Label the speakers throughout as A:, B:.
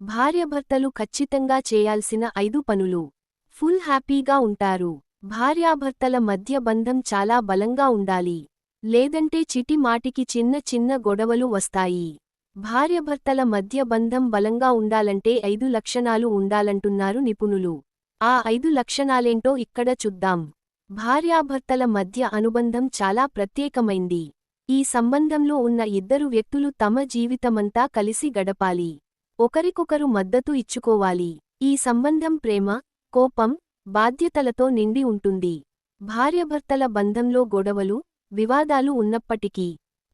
A: భార్యభర్తలు ఖచ్చితంగా చేయాల్సిన ఐదు పనులు. ఫుల్ హ్యాపీగా ఉంటారు. భార్యాభర్తల మధ్య బంధం చాలా బలంగా ఉండాలి. లేదంటే చిటి మాటికి చిన్న చిన్న గొడవలు వస్తాయి. భార్యభర్తల మధ్య బంధం బలంగా ఉండాలంటే ఐదు లక్షణాలు ఉండాలంటున్నారు నిపుణులు. ఆ ఐదు లక్షణాలేంటో ఇక్కడ చూద్దాం. భార్యాభర్తల మధ్య అనుబంధం చాలా ప్రత్యేకమైంది. ఈ సంబంధంలో ఉన్న ఇద్దరు వ్యక్తులు తమ జీవితమంతా కలిసి గడపాలి. ఒకరికొకరు మద్దతు ఇచ్చుకోవాలి. ఈ సంబంధం ప్రేమ కోపం బాధ్యతలతో నిండి ఉంటుంది. భార్యభర్తల బంధంలో గొడవలు వివాదాలు ఉన్నప్పటికీ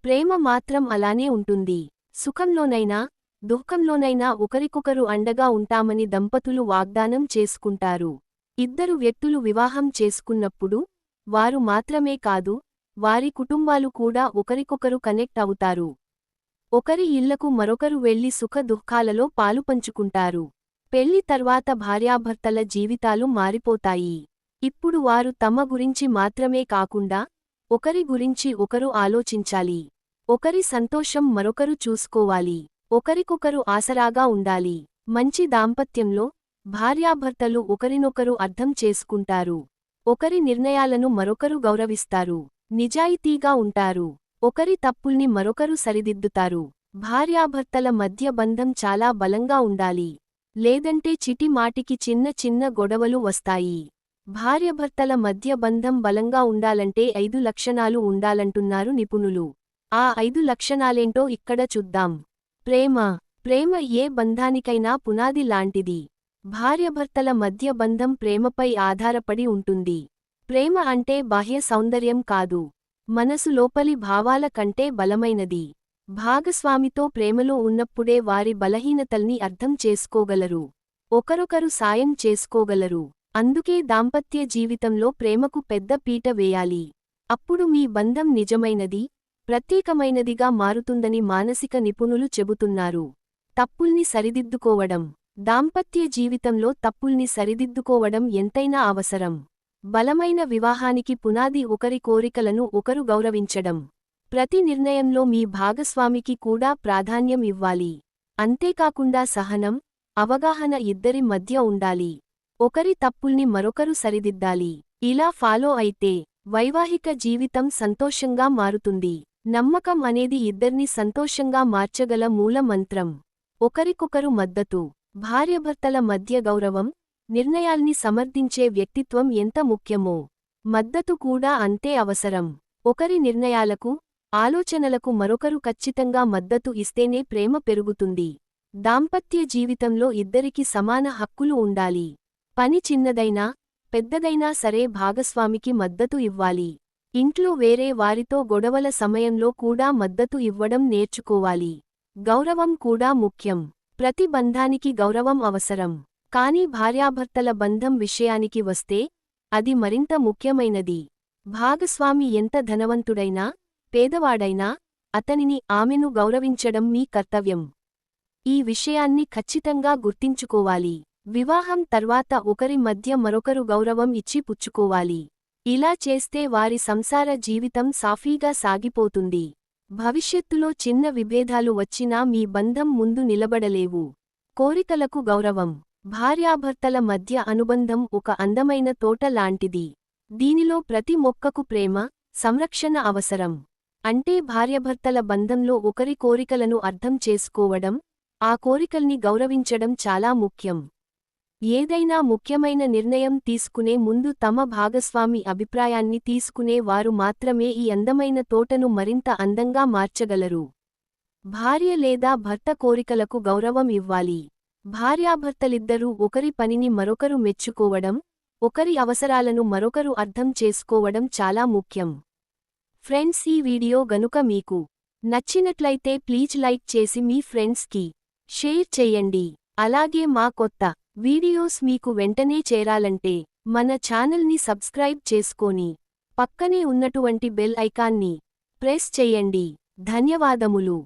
A: ప్రేమ మాత్రం అలానే ఉంటుంది. సుఖంలోనైనా దుఃఖంలోనైనా ఒకరికొకరు అండగా ఉంటామని దంపతులు వాగ్దానం చేసుకుంటారు. ఇద్దరు వ్యక్తులు వివాహం చేసుకున్నప్పుడు వారు మాత్రమే కాదు వారి కుటుంబాలు కూడా ఒకరికొకరు కనెక్ట్ అవుతారు. ఒకరి ఇళ్ళకు మరొకరు వెళ్ళి సుఖ దుఃఖాలలో పాలుపంచుకుంటారు పెళ్ళి తర్వాత భార్యాభర్తల జీవితాలు మారిపోతాయి. ఇప్పుడు వారు తమ గురించి మాత్రమే కాకుండా ఒకరి గురించి ఒకరు ఆలోచించాలి. ఒకరి సంతోషం మరొకరు చూసుకోవాలి. ఒకరికొకరు ఆసరాగా ఉండాలి. మంచి దాంపత్యంలో భార్యాభర్తలు ఒకరినొకరు అర్థం చేసుకుంటారు. ఒకరి నిర్ణయాలను మరొకరు గౌరవిస్తారు. నిజాయితీగా ఉంటారు. ఒకరి తప్పుల్ని మరొకరు సరిదిద్దుతారు. భార్యాభర్తల మధ్య బంధం చాలా బలంగా ఉండాలి. లేదంటే చిటి మాటికి చిన్న చిన్న గొడవలు వస్తాయి. భార్యభర్తల మధ్య బంధం బలంగా ఉండాలంటే ఐదు లక్షణాలు ఉండాలంటున్నారు నిపుణులు. ఆ ఐదు లక్షణాలేంటో ఇక్కడ చూద్దాం. ప్రేమ. ప్రేమ ఏ బంధానికైనా పునాది లాంటిది. భార్యభర్తల మధ్య బంధం ప్రేమపై ఆధారపడి ఉంటుంది. ప్రేమ అంటే బాహ్య సౌందర్యం కాదు. మనసు లోపలి భావాల కంటే బలమైనది. భాగస్వామితో ప్రేమలో ఉన్నప్పుడే వారి బలహీనతల్ని అర్థం చేసుకోగలరు. ఒకరొకరు సాయం చేసుకోగలరు. అందుకే దాంపత్య జీవితంలో ప్రేమకు పెద్ద పీట వేయాలి. అప్పుడు మీ బంధం నిజమైనది ప్రత్యేకమైనదిగా మారుతుందని మానసిక నిపుణులు చెబుతున్నారు. తప్పుల్ని సరిదిద్దుకోవడం. దాంపత్య జీవితంలో తప్పుల్ని సరిదిద్దుకోవడం ఎంతైనా అవసరం. బలమైన వివాహానికి పునాది ఒకరి కోరికలను ఒకరు గౌరవించడం. ప్రతి నిర్ణయంలో మీ భాగస్వామికి కూడా ప్రాధాన్యం ఇవ్వాలి. అంతేకాకుండా సహనం అవగాహన ఇద్దరి మధ్య ఉండాలి. ఒకరి తప్పుల్ని మరొకరు సరిదిద్దాలి. ఇలా ఫాలో అయితే వైవాహిక జీవితం సంతోషంగా మారుతుంది. నమ్మకం అనేది ఇద్దర్ని సంతోషంగా మార్చగల మూల మంత్రం. ఒకరికొకరు మద్దతు భార్యభర్తల మధ్య గౌరవం నిర్ణయాల్ని సమర్థించే వ్యక్తిత్వం ఎంత ముఖ్యమో. మద్దతు కూడా అంతే అవసరం. ఒకరి నిర్ణయాలకు ఆలోచనలకు మరొకరు ఖచ్చితంగా మద్దతు ఇస్తేనే ప్రేమ పెరుగుతుంది. దాంపత్య జీవితంలో ఇద్దరికి సమాన హక్కులు ఉండాలి. పని చిన్నదైనా పెద్దదైనా సరే భాగస్వామికి మద్దతు ఇవ్వాలి. ఇంట్లో వేరే వారితో గొడవల సమయంలో కూడా మద్దతు ఇవ్వడం నేర్చుకోవాలి. గౌరవం కూడా ముఖ్యం. ప్రతి బంధానికి గౌరవం అవసరం. కాని భార్యాభర్తల బంధం విషయానికి వస్తే అది మరింత ముఖ్యమైనది. భాగస్వామి ఎంత ధనవంతుడైనా పేదవాడైనా అతనిని ఆమెను గౌరవించడం మీ కర్తవ్యం. ఈ విషయాన్ని ఖచ్చితంగా గుర్తించుకోవాలి. వివాహం తర్వాత ఒకరి మధ్య మరొకరు గౌరవం ఇచ్చి పుచ్చుకోవాలి. ఇలా చేస్తే వారి సంసార జీవితం సాఫీగా సాగిపోతుంది. భవిష్యత్తులో చిన్న విభేదాలు వచ్చినా మీ బంధం ముందు నిలబడలేవు. కోరికలకు గౌరవం. భార్యాభర్తల మధ్య అనుబంధం ఒక అందమైన తోట లాంటిది. దీనిలో ప్రతి మొక్కకు ప్రేమ సంరక్షణ అవసరం. అంటే భార్యభర్తల బంధంలో ఒకరి కోరికలను అర్థం చేసుకోవడం ఆ కోరికల్ని గౌరవించడం చాలా ముఖ్యం. ఏదైనా ముఖ్యమైన నిర్ణయం తీసుకునే ముందు తమ భాగస్వామి అభిప్రాయాన్ని తీసుకునే వారు మాత్రమే ఈ అందమైన తోటను మరింత అందంగా మార్చగలరు. భార్య లేదా భర్త కోరికలకు గౌరవం ఇవ్వాలి. భార్యాభర్తలిద్దరూ ఒకరి పనిని మరొకరు మెచ్చుకోవడం ఒకరి అవసరాలను మరొకరు అర్థం చేసుకోవడం చాలా ముఖ్యం. ఫ్రెండ్స్ ఈ వీడియో గనుక మీకు నచ్చినట్లయితే ప్లీజ్ లైక్ చేసి మీ ఫ్రెండ్స్కి షేర్ చెయ్యండి అలాగే మా కొత్త వీడియోస్ మీకు వెంటనే చేరాలంటే మన ఛానల్ని సబ్స్క్రైబ్ చేసుకొని పక్కనే ఉన్నటువంటి బెల్ ఐకాన్ని ప్రెస్ చెయ్యండి ధన్యవాదములు.